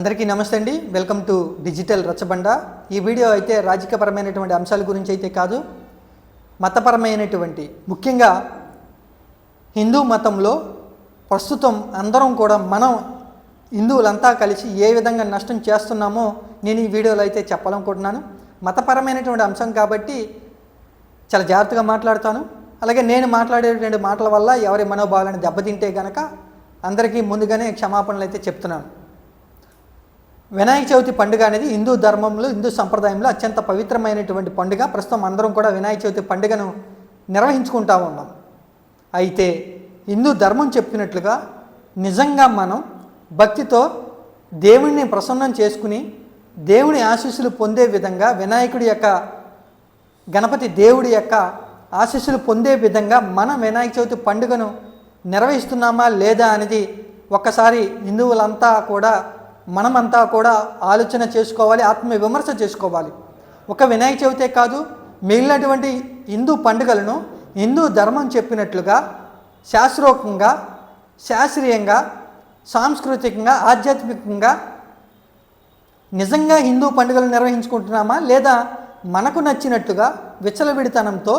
అందరికీ నమస్తే అండి. Welcome to digital Rachabanda. ఈ వీడియో అయితే రాజకీయపరమైనటువంటి అంశాల గురించి అయితే కాదు మతపరమైనటువంటి. ముఖ్యంగా హిందూ మతంలో ప్రస్తుతం అందరం కూడా మనం హిందువులంతా కలిసి ఏ విధంగా నష్టం చేస్తున్నామో నేను ఈ వీడియోలో అయితే చెప్పాలనుకుంటున్నాను. మతపరమైనటువంటి అంశం కాబట్టి చాలా జాగ్రత్తగా మాట్లాడతాను. అలాగే నేను మాట్లాడేటువంటి మాటల వల్ల ఎవరి మనోభావాలను దెబ్బతింటే గనక అందరికీ ముందుగానే క్షమాపణలు అయితే చెప్తున్నాను. వినాయక చవితి పండుగ అనేది హిందూ ధర్మంలో హిందూ సంప్రదాయంలో అత్యంత పవిత్రమైనటువంటి పండుగ. ప్రస్తుతం అందరం కూడా వినాయక చవితి పండుగను నిర్వహించుకుంటా ఉన్నాం. అయితే హిందూ ధర్మం చెప్పినట్లుగా నిజంగా మనం భక్తితో దేవుణ్ణి ప్రసన్నం చేసుకుని దేవుని ఆశీస్సులు పొందే విధంగా వినాయకుడి యొక్క గణపతి దేవుడి యొక్క ఆశీస్సులు పొందే విధంగా మనం వినాయక చవితి పండుగను నిర్వహిస్తున్నామా లేదా అనేది ఒక్కసారి హిందువులంతా కూడా మనమంతా కూడా ఆలోచన చేసుకోవాలి ఆత్మ విమర్శ చేసుకోవాలి. ఒక వినాయక చవితే కాదు మిగిలినటువంటి హిందూ పండుగలను హిందూ ధర్మం చెప్పినట్లుగా శాస్త్రోక్తంగా శాస్త్రీయంగా సాంస్కృతికంగా ఆధ్యాత్మికంగా నిజంగా హిందూ పండుగలు నిర్వహించుకుంటున్నామా? లేదా మనకు నచ్చినట్టుగా విచ్చలవిడితనంతో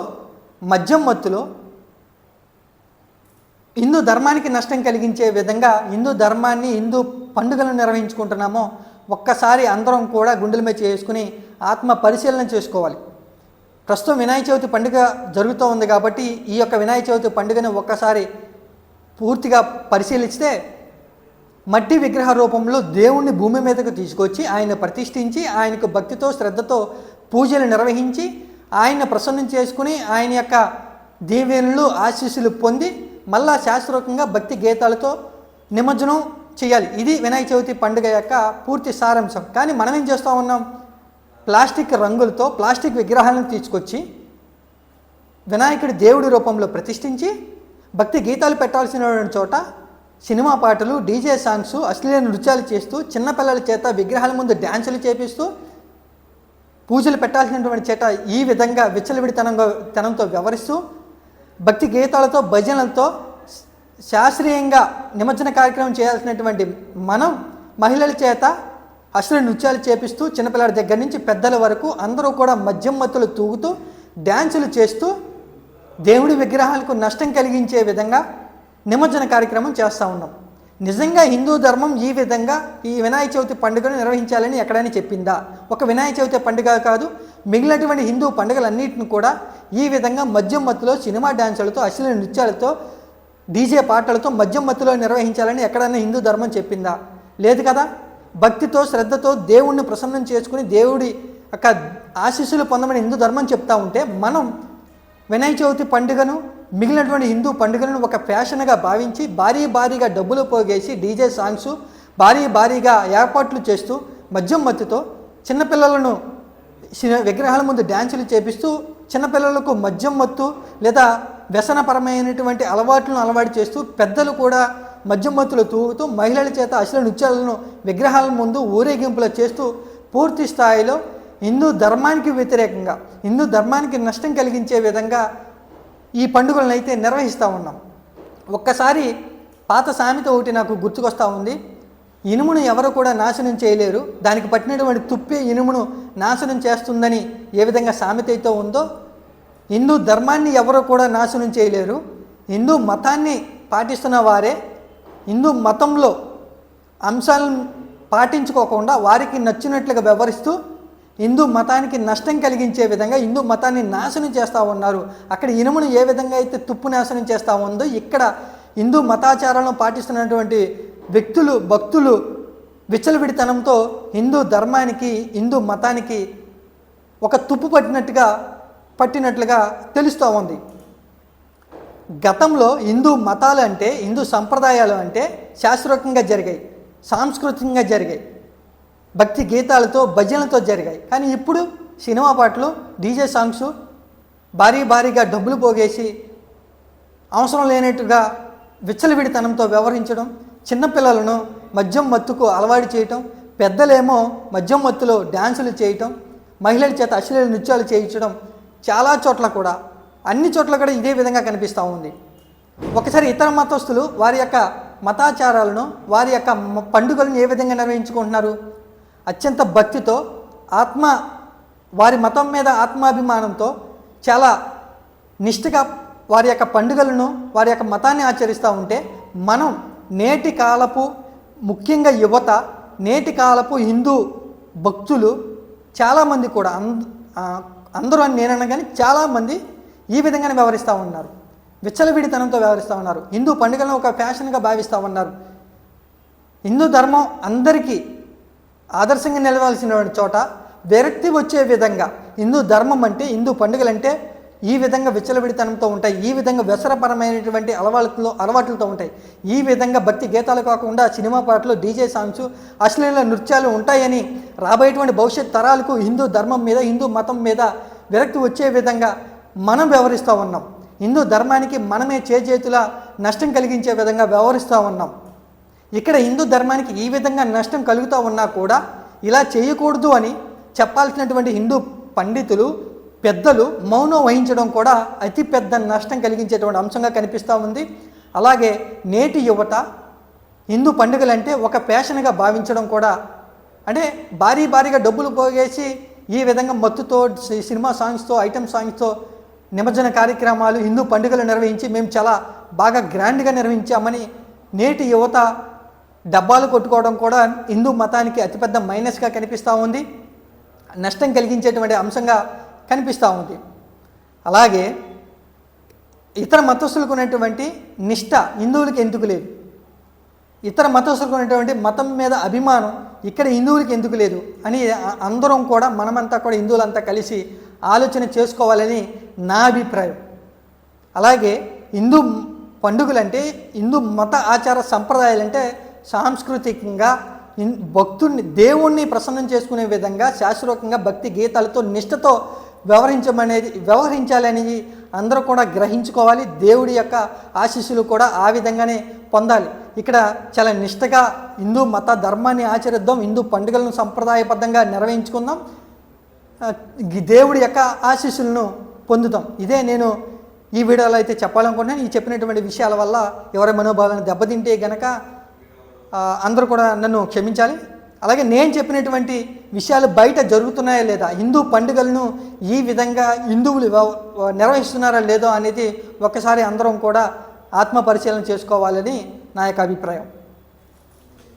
మద్యం మత్తులో హిందూ ధర్మానికి నష్టం కలిగించే విధంగా హిందూ ధర్మాన్ని హిందూ పండుగలను నిర్వహించుకుంటున్నామో ఒక్కసారి అందరం కూడా గుండెల మీద చేసుకుని ఆత్మ పరిశీలన చేసుకోవాలి. ప్రస్తుతం వినాయక చవితి పండుగ జరుగుతూ ఉంది కాబట్టి ఈ యొక్క వినాయక చవితి పండుగను ఒక్కసారి పూర్తిగా పరిశీలిస్తే మట్టి విగ్రహ రూపంలో దేవుణ్ణి భూమి మీదకు తీసుకొచ్చి ఆయన ప్రతిష్ఠించి ఆయనకు భక్తితో శ్రద్ధతో పూజలు నిర్వహించి ఆయన ప్రసన్నం చేసుకుని ఆయన యొక్క దీవెనలు ఆశీస్సులు పొంది మళ్ళా శాస్త్రోక్తంగా భక్తి గీతాలతో నిమజ్జనం చేయాలి. ఇది వినాయక చవితి పండుగ యొక్క పూర్తి సారాంశం. కానీ మనం ఏం చేస్తూ ఉన్నాం? ప్లాస్టిక్ రంగులతో ప్లాస్టిక్ విగ్రహాలను తీసుకొచ్చి వినాయకుడి దేవుడి రూపంలో ప్రతిష్ఠించి భక్తి గీతాలు పెట్టాల్సిన చోట సినిమా పాటలు డీజే సాంగ్స్ అశ్లీల నృత్యాలు చేస్తూ చిన్నపిల్లల చేత విగ్రహాల ముందు డ్యాన్సులు చేపిస్తూ పూజలు పెట్టాల్సినటువంటి చేత ఈ విధంగా విచ్చలవిడితనంగా తనంతో వ్యవహరిస్తూ భక్తి గీతాలతో భజనలతో శాస్త్రీయంగా నిమజ్జన కార్యక్రమం చేయాల్సినటువంటి మనం మహిళల చేత అసలు నృత్యాలు చేపిస్తూ చిన్నపిల్లల దగ్గర నుంచి పెద్దల వరకు అందరూ కూడా మద్యం మత్తులు తూగుతూ డ్యాన్సులు చేస్తూ దేవుడి విగ్రహాలకు నష్టం కలిగించే విధంగా నిమజ్జన కార్యక్రమం చేస్తూ ఉన్నాం. నిజంగా హిందూ ధర్మం ఈ విధంగా ఈ వినాయక చవితి పండుగను నిర్వహించాలని ఎక్కడైనా చెప్పిందా? ఒక వినాయక చవితి పండుగ కాదు మిగిలినటువంటి హిందూ పండుగలన్నింటిని కూడా ఈ విధంగా మద్యం మత్తులో సినిమా డాన్సులతో అశ్లీల నృత్యాలతో డీజే పాటలతో మద్యం మత్తులో నిర్వహించాలని ఎక్కడైనా హిందూ ధర్మం చెప్పిందా? లేదు కదా? భక్తితో శ్రద్ధతో దేవుణ్ణి ప్రసన్నం చేసుకుని దేవుడి యొక్క ఆశీస్సులు పొందమని హిందూ ధర్మం చెప్తా ఉంటే మనం వినాయక చవితి పండుగను మిగిలినటువంటి హిందూ పండుగలను ఒక ఫ్యాషన్గా భావించి భారీ భారీగా డబ్బులు పోగేసి డీజే సాంగ్స్ భారీ భారీగా ఏర్పాట్లు చేస్తూ మద్యం మత్తుతో చిన్నపిల్లలను విగ్రహాల ముందు డ్యాన్సులు చేపిస్తూ చిన్నపిల్లలకు మద్యం మత్తు లేదా వ్యసనపరమైనటువంటి అలవాట్లను అలవాటు చేస్తూ పెద్దలు కూడా మద్యమత్తులు తూగుతూ మహిళల చేత అసలు నృత్యాలను విగ్రహాల ముందు ఊరేగింపులు చేస్తూ పూర్తి స్థాయిలో హిందూ ధర్మానికి వ్యతిరేకంగా హిందూ ధర్మానికి నష్టం కలిగించే విధంగా ఈ పండుగలను అయితే నిర్వహిస్తూ ఉన్నాం. ఒక్కసారి పాత సామెత ఒకటి నాకు గుర్తుకొస్తూ ఉంది. ఇనుమును ఎవరు కూడా నాశనం చేయలేరు. దానికి పట్టినటువంటి తుప్పే ఇనుమును నాశనం చేస్తుందని ఏ విధంగా సామెత అయితే ఉందో హిందూ ధర్మాన్ని ఎవరు కూడా నాశనం చేయలేరు. హిందూ మతాన్ని పాటిస్తున్న వారే హిందూ మతంలో అంశాలను పాటించుకోకుండా వారికి నచ్చినట్లుగా వ్యవహరిస్తూ హిందూ మతానికి నష్టం కలిగించే విధంగా హిందూ మతాన్ని నాశనం చేస్తూ ఉన్నారు. అక్కడ ఇనుమును ఏ విధంగా అయితే తుప్పు నాశనం చేస్తూ ఉందో ఇక్కడ హిందూ మతాచారాలను పాటిస్తున్నటువంటి వ్యక్తులు భక్తులు విచ్చలవిడితనంతో హిందూ ధర్మానికి హిందూ మతానికి ఒక తుప్పు పట్టినట్టుగా పట్టినట్లుగా తెలుస్తూ ఉంది. గతంలో హిందూ మతాలు అంటే హిందూ సంప్రదాయాలు అంటే శాస్త్రోక్తంగా జరిగాయి సాంస్కృతికంగా జరిగాయి భక్తి గీతాలతో భజనలతో జరిగాయి. కానీ ఇప్పుడు సినిమా పాటలు డీజే సాంగ్స్ భారీ భారీగా డబ్బులు పోగేసి అవసరం లేనట్టుగా విచ్చలవిడితనంతో వ్యవహరించడం చిన్నపిల్లలను మద్యం మత్తుకు అలవాటు చేయటం పెద్దలేమో మద్యం మత్తులో డ్యాన్సులు చేయటం మహిళల చేత అశ్లీల నృత్యాలు చేయించడం చాలా చోట్ల కూడా అన్ని చోట్ల కూడా ఇదే విధంగా కనిపిస్తూ ఉంది. ఒకసారి ఇతర మతస్థులు వారి యొక్క మతాచారాలను వారి యొక్క పండుగలను ఏ విధంగా నిర్వహించుకుంటున్నారు? అత్యంత భక్తితో ఆత్మ వారి మతం మీద ఆత్మాభిమానంతో చాలా నిష్ఠగా వారి యొక్క పండుగలను వారి యొక్క మతాన్ని ఆచరిస్తూ ఉంటే మనం నేటి కాలపు ముఖ్యంగా యువత నేటి కాలపు హిందూ భక్తులు చాలామంది కూడా అంద అందరూ అని నేనన్నా కానీ చాలామంది ఈ విధంగానే వ్యవహరిస్తూ ఉన్నారు. విచ్చలవిడితనంతో వ్యవహరిస్తూ ఉన్నారు. హిందూ పండుగలను ఒక ఫ్యాషన్గా భావిస్తూ ఉన్నారు. హిందూ ధర్మం అందరికీ ఆదర్శంగా నిలవాల్సిన చోట విరక్తి వచ్చే విధంగా హిందూ ధర్మం అంటే హిందూ పండుగలంటే ఈ విధంగా విచ్చలవిడితనంతో ఉంటాయి ఈ విధంగా వ్యసనపరమైనటువంటి అలవాట్లతో అలవాట్లతో ఉంటాయి. ఈ విధంగా భక్తి గీతాలు కాకుండా సినిమా పాటలు డీజే సాంగ్స్ అశ్లీల నృత్యాలు ఉంటాయని రాబోయేటువంటి భవిష్యత్ తరాలకు హిందూ ధర్మం మీద హిందూ మతం మీద విరక్తి వచ్చే విధంగా మనం వ్యవహరిస్తూ ఉన్నాం. హిందూ ధర్మానికి మనమే చేజేతుల నష్టం కలిగించే విధంగా వ్యవహరిస్తూ ఉన్నాం. ఇక్కడ హిందూ ధర్మానికి ఈ విధంగా నష్టం కలుగుతూ ఉన్నా కూడా ఇలా చేయకూడదు అని చెప్పాల్సినటువంటి హిందూ పండితులు పెద్దలు మౌనం వహించడం కూడా అతిపెద్ద నష్టం కలిగించేటువంటి అంశంగా కనిపిస్తూ ఉంది. అలాగే నేటి యువత హిందూ పండుగలంటే ఒక ప్యాషన్గా భావించడం కూడా అంటే భారీ భారీగా డబ్బులు పోగేసి ఈ విధంగా మత్తుతో సి- సినిమా సాంగ్స్తో ఐటమ్ సాంగ్స్తో నిమజ్జన కార్యక్రమాలు హిందూ పండుగలు నిర్వహించి మేము చాలా బాగా గ్రాండ్గా నిర్వహించామని నేటి యువత డబ్బాలు కొట్టుకోవడం కూడా హిందూ మతానికి అతిపెద్ద మైనస్గా కనిపిస్తూ ఉంది. నష్టం కలిగించేటువంటి అంశంగా కనిపిస్తూ ఉంది. అలాగే ఇతర మతస్థులకు ఉన్నటువంటి నిష్ట హిందువులకి ఎందుకు లేదు? ఇతర మతస్థులకు ఉన్నటువంటి మతం మీద అభిమానం ఇక్కడ హిందువులకి ఎందుకు లేదు? అని అందరం కూడా మనమంతా కూడా హిందువులంతా కలిసి ఆలోచన చేసుకోవాలని నా అభిప్రాయం. అలాగే హిందూ పండుగలంటే హిందూ మత ఆచార సంప్రదాయాలంటే సాంస్కృతికంగా భక్తుడిని దేవుణ్ణి ప్రసన్నం చేసుకునే విధంగా శాస్త్రోక్తంగా భక్తి గీతాలతో నిష్ఠతో వ్యవహరించమనేది వ్యవహరించాలని అందరూ కూడా గ్రహించుకోవాలి. దేవుడి యొక్క ఆశీస్సులు కూడా ఆ విధంగానే పొందాలి. ఇక్కడ చాలా నిష్ఠగా హిందూ మత ధర్మాన్ని ఆచరిద్దాం హిందూ పండుగలను సంప్రదాయబద్ధంగా నిర్వహించుకుందాం దేవుడి యొక్క ఆశీస్సులను పొందుతాం. ఇదే నేను ఈ వీడియోలో అయితే చెప్పాలనుకున్నాను ఈ చెప్పినటువంటి విషయాల వల్ల ఎవరి మనోభావాలను దెబ్బతింటే గనక అందరూ కూడా నన్ను క్షమించాలి. అలాగే నేను చెప్పినటువంటి విషయాలు బయట జరుగుతున్నాయా లేదా? హిందూ పండుగలను ఈ విధంగా హిందువులు నిర్వహిస్తున్నారా లేదో అనేది ఒక్కసారి అందరం కూడా ఆత్మ పరిశీలన చేసుకోవాలని నా యొక్క అభిప్రాయం.